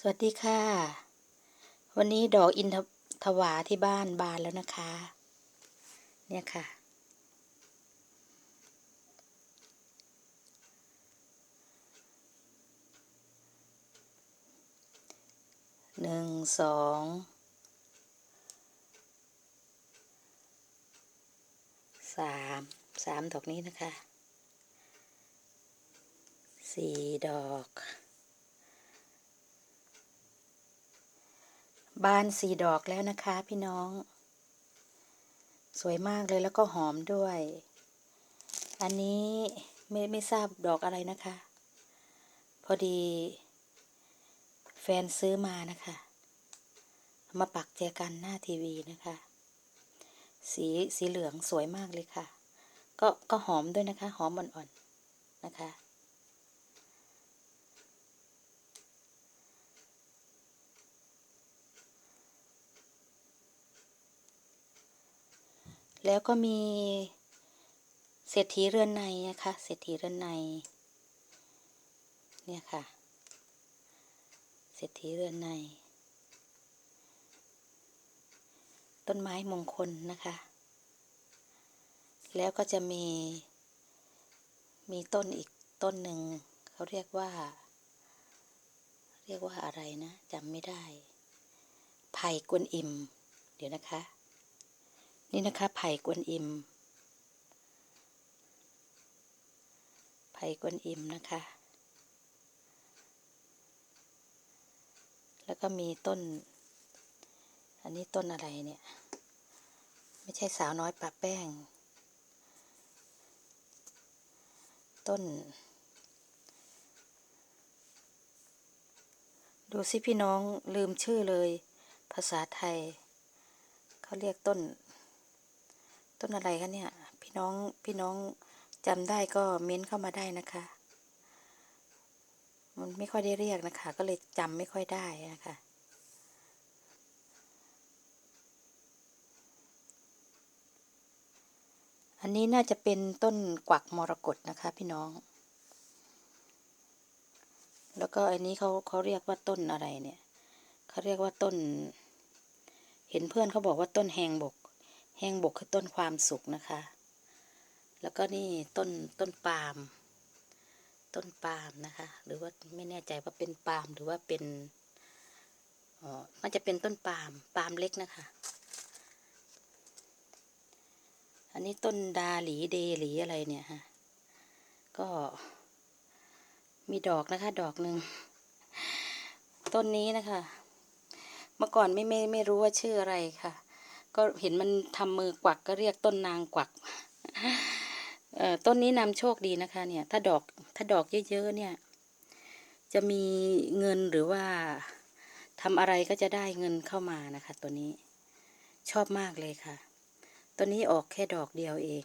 สวัสดีค่ะ วันนี้ดอกอินทถวาที่บ้านบานแล้วนะคะ เนี่ยค่ะ หนึ่งสองสามสามดอกนี้นะคะสี่ดอก บานสีดอกแล้วนะคะพี่น้อง สวยมากเลยแล้วก็หอมด้วย อันนี้ไม่ไม่ทราบดอกอะไรนะคะ พอดี แฟนซื้อมานะคะ มาปักแจกันหน้าทีวีนะคะ สีสีเหลืองสวยมากเลยค่ะ ก็ก็หอมด้วยนะคะ หอมอ่อนๆนะคะ แล้วก็มีเศรษฐีเรือนในนะคะเศรษฐีเรือนใน เนี่ยค่ะ เศรษฐีเรือนใน ต้นไม้มงคลนะคะ แล้วก็จะมี มีต้นอีกต้นหนึ่ง เขาเรียกว่า เรียกว่าอะไรนะจำไม่ได้ไผ่กวนอิม เดี๋ยวนะคะ นี่นะคะไผ่กวนอิม ไผ่กวนอิมนะคะ แล้วก็มีต้น อันนี้ต้นอะไรเนี่ย ไม่ใช่สาวน้อยปะแป้ง ต้น ดูสิพี่น้องลืมชื่อเลย ภาษาไทย เขาเรียกต้น ต้นอะไรคะเนี่ย พี่น้องพี่น้องจำได้ก็เม้นเข้ามาได้นะคะ มันไม่ค่อยได้เรียกนะคะ ก็เลยจำไม่ค่อยได้นะคะอันนี้น่าจะเป็นต้นกวักมรกตนะคะ พี่น้อง แล้วก็อันนี้เขาเขาเรียกว่าต้นอะไรเนี่ย เขาเรียกว่าต้น เห็นเพื่อนเขาบอกว่าต้นแหงบก แห้งบกคือต้นความสุขนะคะ แล้วก็นี่ต้นต้นปาล์ม ต้นปาล์มนะคะ หรือว่าไม่แน่ใจว่าเป็นปาล์มหรือว่าเป็นอ๋อมันจะเป็นต้นปาล์ม ปาล์มเล็กนะคะ อันนี้ต้นดาหลีเดหลีอะไรเนี่ยฮะ ก็มีดอกนะคะ ดอกหนึ่ง ต้นนี้นะคะ เมื่อก่อนไม่ไม่ไม่รู้ว่าชื่ออะไรค่ะ ก็เห็นมันทำมือกวักก็เรียกต้นนางกวักเอ่อต้นนี้นำโชคดีนะคะเนี่ย ถ้าดอกถ้าดอกเยอะๆเนี่ย จะมีเงินหรือว่าทำอะไรก็จะได้เงินเข้ามานะคะ ตัวนี้ชอบมากเลยค่ะ ตัวนี้ออกแค่ดอกเดียวเอง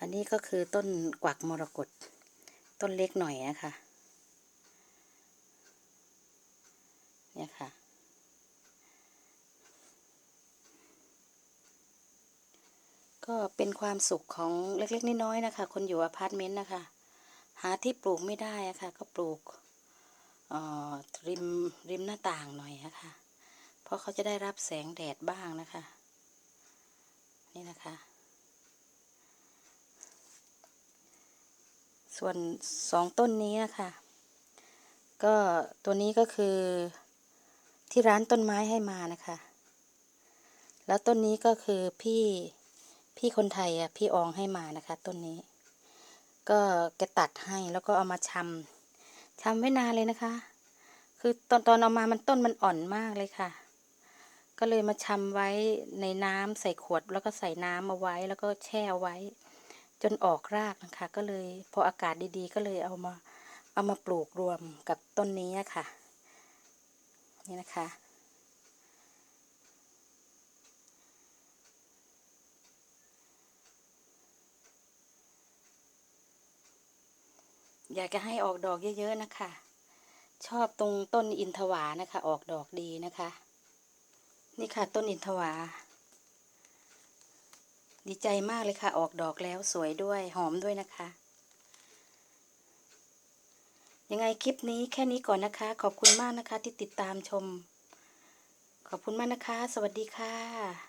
อันนี้ก็คือต้นกวักมรกตต้นเล็กหน่อยนะคะเนี่ยค่ะ ก็เป็นความสุขของเล็กๆน้อยๆนะคะ คนอยู่อพาร์ตเมนต์นะคะ หาที่ปลูกไม่ได้อะค่ะ ก็ปลูกเอ่อริมริมหน้าต่างหน่อยนะคะ เพราะเขาจะได้รับแสงแดดบ้างนะคะ นี่นะคะ ส่วนสองต้นนี้นะคะ ก็ตัวนี้ก็คือที่ร้านต้นไม้ให้มานะคะ แล้วต้นนี้ก็คือพี่ พี่คนไทยอะพี่อองให้มานะคะต้นนี้ ก็แกตัดให้แล้วก็เอามาชำชำไว้นานเลยนะคะ คือตอนตอนเอามามันต้นมันอ่อนมากเลยค่ะ ก็เลยมาชำไว้ในน้ำใส่ขวด แล้วก็ใส่น้ำเอาไว้แล้วก็แช่เอาไว้ จนออกรากนะคะ ก็เลยพออากาศดีๆ ก็เลยเอามาเอามาปลูกรวมกับต้นนี้ค่ะ นี่นะคะ อยากจะให้ออกดอกเยอะๆนะคะ ชอบตรงต้นอินทวานะคะ ออกดอกดีนะคะ นี่ค่ะต้นอินทวา ดีใจมากเลยค่ะ ออกดอกแล้วสวยด้วยหอมด้วยนะคะ ยังไงคลิปนี้แค่นี้ก่อนนะคะ ขอบคุณมากนะคะที่ติดตามชม ขอบคุณมากนะคะ สวัสดีค่ะ